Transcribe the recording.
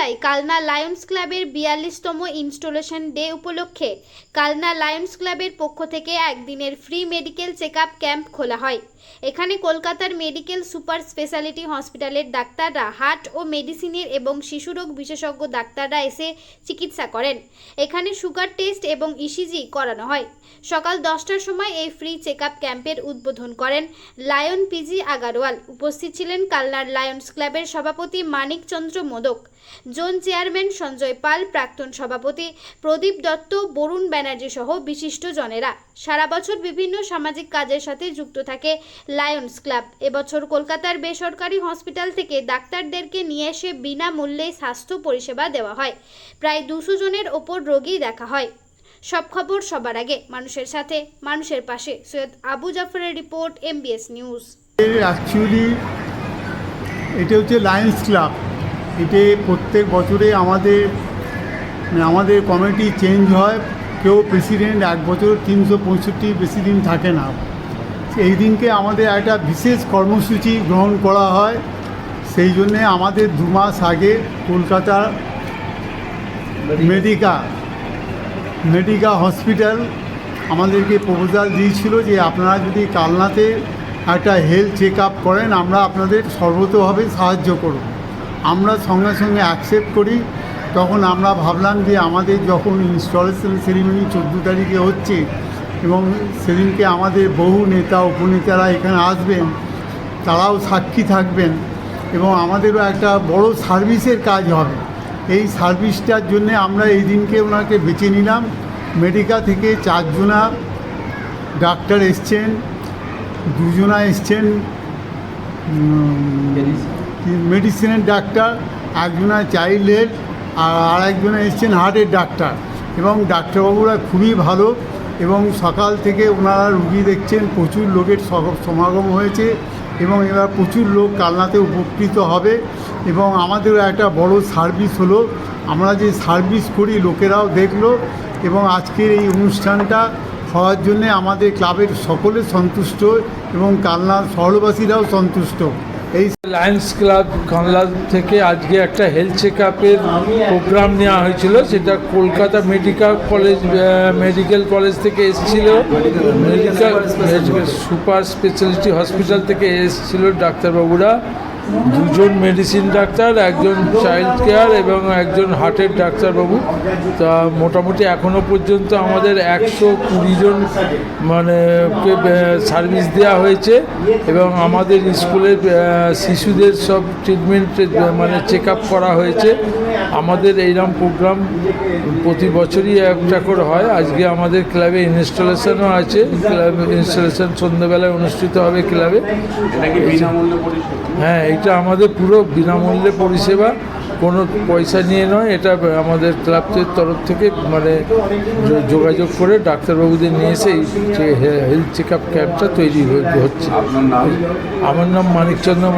বাংলায় কালনা লায়ন্স ক্লাবের বিয়াল্লিশতম installation day উপলক্ষে কালনা লায়ন্স ক্লাবের পক্ষ থেকে একদিনের ফ্রি মেডিকেল চেক ক্যাম্প খোলা হয়। এখানে কলকাতার মেডিকেল সুপার স্পেশালিটি হসপিটালের ডাক্তাররা হার্ট ও মেডিসিনের এবং শিশুরোগ বিশেষজ্ঞ ডাক্তাররা এসে চিকিৎসা করেন। এখানে সুগার টেস্ট এবং ইসিজি করানো হয়। সকাল দশটার সময় এই ফ্রি চেক ক্যাম্পের উদ্বোধন করেন লায়ন পিজি আগারওয়াল। উপস্থিত ছিলেন কালনার লায়ন্স ক্লাবের সভাপতি মানিক চন্দ্র মোদক। জোন চেয়ারম্যান সঞ্জয় পাল, প্রাক্তন সভাপতি প্রদীপ দত্ত, বরুণ ব্যানার্জি সহ বিশিষ্ট জনেরা। সারা বছর বিভিন্ন সামাজিক কাজের সাথে যুক্ত থাকে লায়ন্স ক্লাব। এবছর কলকাতার বেসরকারি হসপিটাল থেকে ডাক্তারদেরকে নিয়ে এসে বিনামূল্যে স্বাস্থ্য পরিষেবা দেওয়া হয়। প্রায় দুশো জনের ওপর রোগী দেখা হয়। সব খবর সবার আগে মানুষের সাথে, মানুষের পাশে। সৈয়দ আবু জাফরের রিপোর্ট এমবিএস নিউজ অ্যাকচুয়ালি এটা হচ্ছে লায়ন্স ক্লাব। এতে প্রত্যেক বছরে আমাদের মানে আমাদের কমিটি চেঞ্জ হয়। কেউ প্রেসিডেন্ট এক বছর তিনশো পঁয়ষট্টি বেশি দিন থাকে না। এই দিনকে আমাদের একটা বিশেষ কর্মসূচি গ্রহণ করা হয়। সেই জন্যে আমাদের দু মাস আগে কলকাতার মেডিকা মেডিকা হসপিটাল আমাদেরকে প্রপোজাল দিয়েছিল যে আপনারা যদি কালনাতে একটা হেলথ চেক আপ করেন, আমরা আপনাদের সর্বতভাবে সাহায্য করব। আমরা সঙ্গে সঙ্গে অ্যাকসেপ্ট করি। তখন আমরা ভাবলাম যে আমাদের যখন ইনস্টলেশন সেরিমনি চোদ্দ তারিখে হচ্ছে এবং সেদিনকে আমাদের বহু নেতা, উপনেতারা এখানে আসবেন, তারাও সাক্ষী থাকবেন এবং আমাদেরও একটা বড় সার্ভিসের কাজ হবে। এই সার্ভিসটার জন্যে আমরা এই দিনকে ওনাকে বেছে নিলাম। মেডিকা থেকে চারজনা ডাক্তার এসছেন, দুজনা এসছেন মেডিসিনের ডাক্তার একজনা চাইল্ডের আর আরেকজনা এসছেন হার্টের ডাক্তার। এবং ডাক্তারবাবুরা খুবই ভালো এবং সকাল থেকে ওনারা রুগী দেখছেন, প্রচুর লোকের সমাগম হয়েছে এবং এবার প্রচুর লোক কালনাতে উপকৃত হবে এবং আমাদেরও একটা বড় সার্ভিস হলো। আমরা যে সার্ভিস করি, লোকেরাও দেখল এবং আজকের এই অনুষ্ঠানটা হওয়ার জন্যে আমাদের ক্লাবের সকলে সন্তুষ্ট এবং কালনার শহরবাসীরাও সন্তুষ্ট। এই লায়ন্স ক্লাব কানলা থেকে আজকে একটা হেলথ চেক আপের প্রোগ্রাম নেওয়া হয়েছিল। সেটা Kolkata medical college medical college থেকে এসেছিল। মেডিকেল সুপার স্পেশালিটি হসপিটাল থেকে এসেছিল ডাক্তারবাবুরা। দুজন মেডিসিন ডাক্তার, একজন চাইল্ড কেয়ার এবং একজন হার্টের ডাক্তারবাবু। তা মোটামুটি এখনও পর্যন্ত আমাদের একশো কুড়ি জন মানে সার্ভিস দেওয়া হয়েছে এবং আমাদের স্কুলের শিশুদের সব ট্রিটমেন্ট মানে চেক করা হয়েছে। আমাদের এইরকম প্রোগ্রাম প্রতি বছরই একটা করে হয়। আজকে আমাদের ক্লাবে ইনস্টলেশনও আছে। ক্লাব ইনস্টলেশন সন্ধ্যেবেলায় অনুষ্ঠিত হবে ক্লাবে হ্যাঁ এটা আমাদের পুরো বিনামূল্যে পরিষেবা। কোনো পয়সা নিয়ে নয় এটা আমাদের ক্লাবের তরফ থেকে মানে যোগাযোগ করে ডাক্তারবাবুদের নিয়ে এসে এই হেলথ চেক আপ ক্যাম্পটা তৈরি হয়ে- হচ্ছে। আমার নাম মানিকচন্দ্র